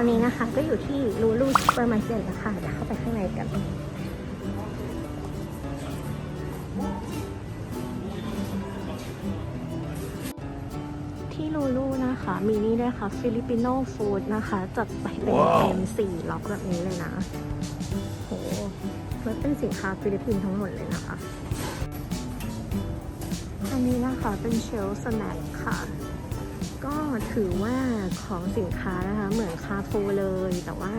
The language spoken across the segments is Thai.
ตอนนี้นะคะก็อยู่ที่ลูลูซูเปอร์มาร์เก็ตแล้วค่ะเดี๋ยวเข้าไปข้างในกันที่ลูลูนะคะ มีนี่ด้วยค่ะ ฟิลิปปิโนฟู้ดนะคะ จัดไปเป็นเต็มสี่ล็อกแบบนี้เลยนะ โหมันเป็นสินค้าฟิลิปปินส์ทั้งหมดเลยนะคะ อันนี้นะคะเป็นเชลสแน็คค่ะ ก็ถือว่าของสินค้านะคะ เหมือนคาฟูเลย แต่ว่า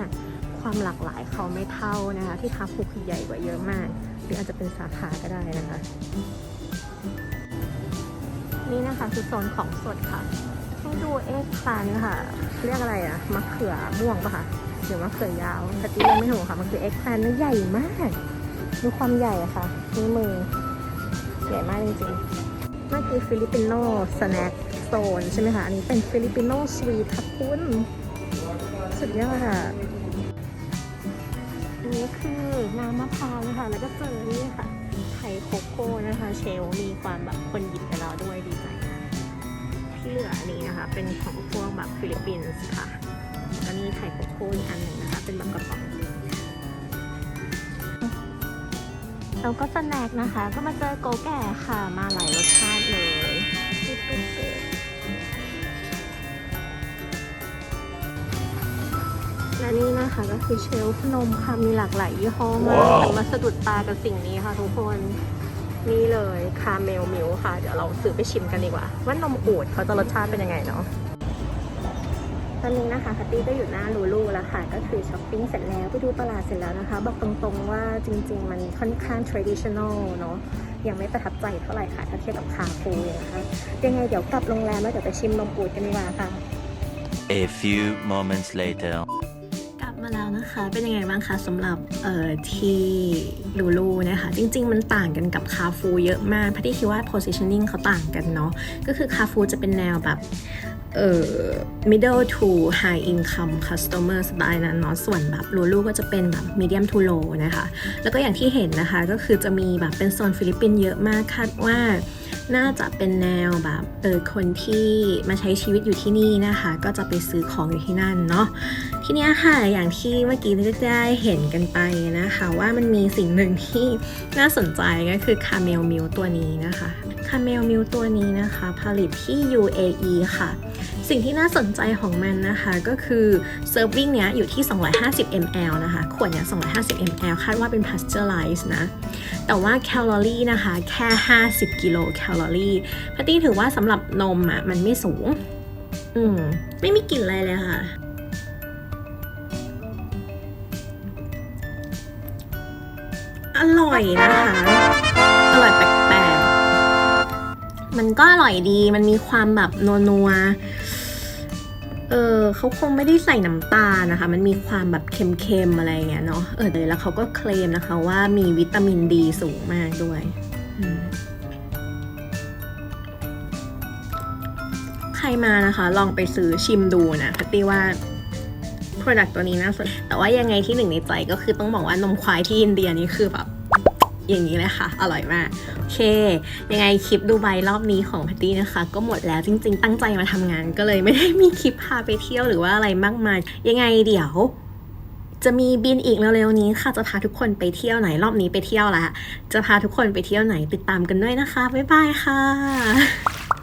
ความหลากหลายเขาไม่เท่านะคะ ที่คาฟูคือใหญ่กว่าเยอะมาก หรืออาจจะเป็นสาขาก็ได้นะคะ นี่นะคะคือโซนของสดค่ะ ให้ดูเอ็กพลานค่ะ เรียกอะไรอะมะเขือม่วงปะคะหรือมะเขือยาวแต่ที่เรียกไม่ถูกค่ะ มันคือเอ็กพลานใหญ่มากดูความใหญ่อะค่ะนี่มือใหญ่มากจริงๆเมื่อกี้ฟิลิปปิโนสแน็ค โซนใช่ไหมคะ อันนี้เป็นฟิลิปปิโนสวีทค่ะคุณสุดยอดค่ะ อันนี้คือน้ำมะพร้าวนะคะ แล้วก็เจอนี่ค่ะ ไข่โคโค่นะคะ เชลมีความแบบคนหยิบไปแล้วด้วยดีใจที่เหลืออันนี้นะคะ เป็นของพวกแบบฟิลิปปินส์ค่ะแล้วนี่ไข่โคโค่อีกอันหนึ่งนะคะ เป็นแบบกระป๋องแล้วก็สแน็คนะคะ ก็มาเจอโกแก่ค่ะ มาหลายรสชาติเลย และนี่นะคะก็คือเชลฟ์นมค่ะมีหลากหลายยี่ห้อมากแต่มาสะดุดตากับสิ่งนี้ค่ะทุกคนนี่เลยคาเมลมิลค่ะ เดี๋ยวเราซื้อไปชิมกันดีกว่า ว่านมอูดเขาจะรสชาติเป็นยังไงเนาะตอนนี้นะคะคัตตี้ก็อยู่หน้าลูลูแล้วค่ะ ก็คือช้อปปิ้งเสร็จแล้วไปดูตลาดเสร็จแล้วนะคะ บอกตรงๆว่าจริง ๆ มันค่อนข้าง traditional เนาะยังไม่ประทับใจเท่าไหร่ค่ะ ถ้าเทียบกับคาฟูนะคะยังไงเดี๋ยวกลับโรงแรมแล้วเดี๋ยวไปชิมนมอูดกันดีกว่าค่ะ A few moments later. มาแล้วนะคะเป็นยังไงบ้างคะสำหรับเอ่อที่ลูลูนะคะจริง ๆ มันต่างกันกับคาฟูเยอะมากพัที่คิดว่า positioning เขาต่างกันเนาะก็คือคาฟูจะเป็นแนวแบบเอ่อ middle to high income customer สไตล์นั้นเนาะส่วนแบบลูลูก็จะเป็นแบบ medium to low นะคะ แล้วก็อย่างที่เห็นนะคะก็คือจะมีแบบเป็นโซนฟิลิปปินส์เยอะมากคาดว่า น่าจะเป็นแนวแบบเออคนที่มาใช้ชีวิตอยู่ที่นี่นะคะ ก็จะไปซื้อของอยู่ที่นั่นเนาะทีนี้ค่ะอย่างที่เมื่อกี้ได้เห็นกันไปนะคะ ว่ามันมีสิ่งหนึ่งที่น่าสนใจก็คือคาเมลมิลตัวนี้นะคะคาเมลมิลตัวนี้นะคะ ผลิตที่ UAE ค่ะ สิ่งที่น่าสนใจของมันนะคะก็คือเซิร์ฟวิ่งเนี้ยอยู่ที่ 250 ml นะคะ ขวดเนี้ย250 ml คาดว่าเป็น pasteurized นะ แต่ว่าแคลอรี่นะคะแค่ 50 กิโลแคลอรี่พตตี้ถือว่าสำหรับนมอะมันไม่สูง อืม ไม่มีกลิ่นอะไรเลยค่ะ อร่อยนะคะ อร่อยแปลกๆมันก็อร่อยดีมันมีความแบบนัวๆ เออเขาคงไม่ได้ใส่น้ำตาลนะคะ มันมีความแบบเค็มๆอะไรเงี้ยเนาะเออเลยแล้วเขาก็เคลมนะคะว่ามีวิตามินดีสูงมากด้วยใครมานะคะ ลองไปซื้อชิมดูนะพัตตี้ว่า Product ตัวนี้น่าสนแต่ว่ายังไงที่หนึ่งในใจก็คือต้องบอกว่านมควายที่อินเดียนี่คือแบบ อย่างนี้เลยค่ะ อร่อยมาก โอเค ยังไงคลิปดูไบรอบนี้ของพัตตี้นะคะ ก็หมดแล้วจริง ๆ ตั้งใจมาทำงานก็เลยไม่ได้มีคลิปพาไปเที่ยวหรือว่าอะไรมากมาย ยังไงเดี๋ยวจะมีบินอีกเร็วๆนี้ค่ะจะพาทุกคนไปเที่ยวไหนรอบนี้ไปเที่ยวละจะพาทุกคนไปเที่ยวไหนติดตามกันด้วยนะคะบ๊ายบายค่ะ